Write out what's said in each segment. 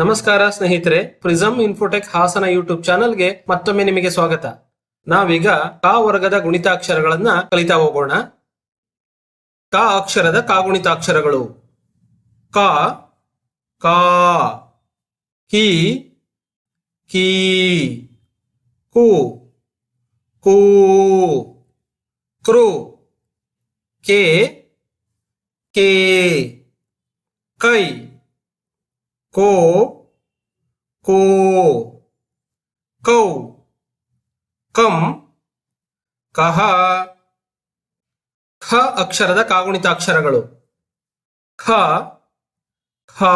ನಮಸ್ಕಾರ ಸ್ನೇಹಿತರೆ, prism Infotech Hassan YouTube ಚಾನೆಲ್ಗೆ ಮತ್ತೊಮ್ಮೆ ನಿಮಗೆ ಸ್ವಾಗತ. ನಾವೀಗ ಕ ವರ್ಗದ ಗುಣಿತಾಕ್ಷರಗಳನ್ನ ಕಲಿತಾ ಹೋಗೋಣ. ಕ ಅಕ್ಷರದ ಕ ಕಾ, ಕಿ, ಕೀ, ಕು, ಕೂ, ಕೃ, ಕೆ ಕೆ, ಕೈ. ಕೋ ಕೋ ಕೌ ಕಂ ಕಹ ಖ ಅಕ್ಷರದ ಕಾಗುಣಿತಾಕ್ಷರಗಳು ಖ ಖ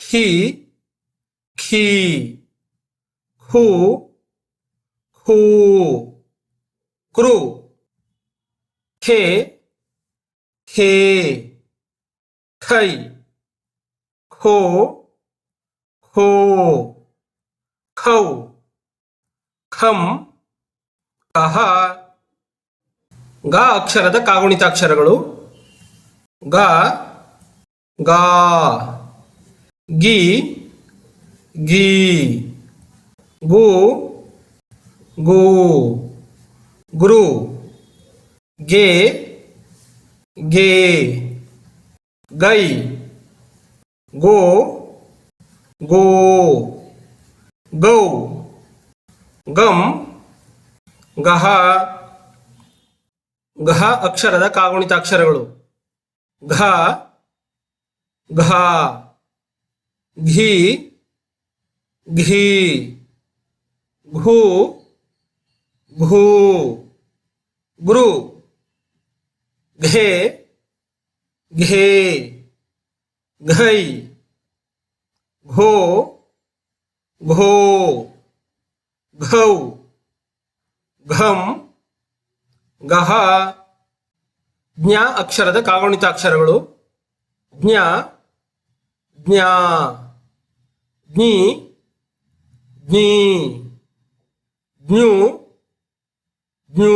ಖಿ ಖಿ, ಖು, ಖೂ, ಕೃ, ಖೇ ಖೇ, ಖೈ. ಖೋ ಖೋ ಖೌ, ಖಂ, ಕಹ. ಗ ಅಕ್ಷರದ ಕಾಗುಣಿತಾಕ್ಷರಗಳು. ಗ, ಗಾ, ಗಿ ಗಿ, ಗು ಗು, ಗುರು, ಗೆ ಗೆ, ಗೈ. ಗೋ ಗೋ, ಗೌ, ಗಂ, ಗಹ ಗಹ ಅಕ್ಷರದ ಕಾಗುಣಿತಾಕ್ಷರಗಳು. ಘ ಘ ಘಿ ಘಿ, ಘೂ ಘೂ, ಗುರು, ಘೇ ಘೇ. घै घो घो घौ ಘಂ ಗಹ ಜ್ಞ ಅಕ್ಷರದ ಕಾಗುಣಿತಾಕ್ಷರಗಳು ಜ್ಞ ಜ್ಞಾ ಜ್ಞಿ ಜ್ಞಿ ಜ್ಞು ಜ್ಞೂ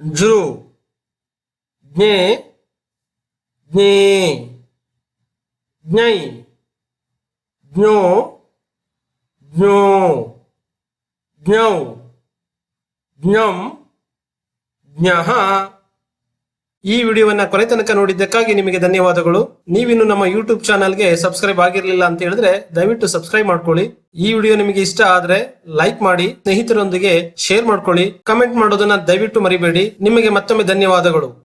ಜೃ ಜ್ಞೆ ಜ್ಞೇ ಜ್ಞೈ ಜ್ಞೋ ಜ್ಞೋ ಜ್ಞೌ ಜ್ಞಂ ಜ್ಞಃ ಈ ವಿಡಿಯೋವನ್ನ ಕೊನೆ ತನಕ ನೋಡಿದ್ದಕ್ಕಾಗಿ ನಿಮಗೆ ಧನ್ಯವಾದಗಳು. ನೀವಿನ್ನು ನಮ್ಮ ಯೂಟ್ಯೂಬ್ ಚಾನಲ್ಗೆ ಸಬ್ಸ್ಕ್ರೈಬ್ ಆಗಿರಲಿಲ್ಲ ಅಂತ ಹೇಳಿದ್ರೆ ದಯವಿಟ್ಟು ಸಬ್ಸ್ಕ್ರೈಬ್ ಮಾಡ್ಕೊಳ್ಳಿ. ಈ ವಿಡಿಯೋ ನಿಮಗೆ ಇಷ್ಟ ಆದ್ರೆ ಲೈಕ್ ಮಾಡಿ, ಸ್ನೇಹಿತರೊಂದಿಗೆ ಶೇರ್ ಮಾಡ್ಕೊಳ್ಳಿ. ಕಮೆಂಟ್ ಮಾಡೋದನ್ನ ದಯವಿಟ್ಟು ಮರಿಬೇಡಿ. ನಿಮಗೆ ಮತ್ತೊಮ್ಮೆ ಧನ್ಯವಾದಗಳು.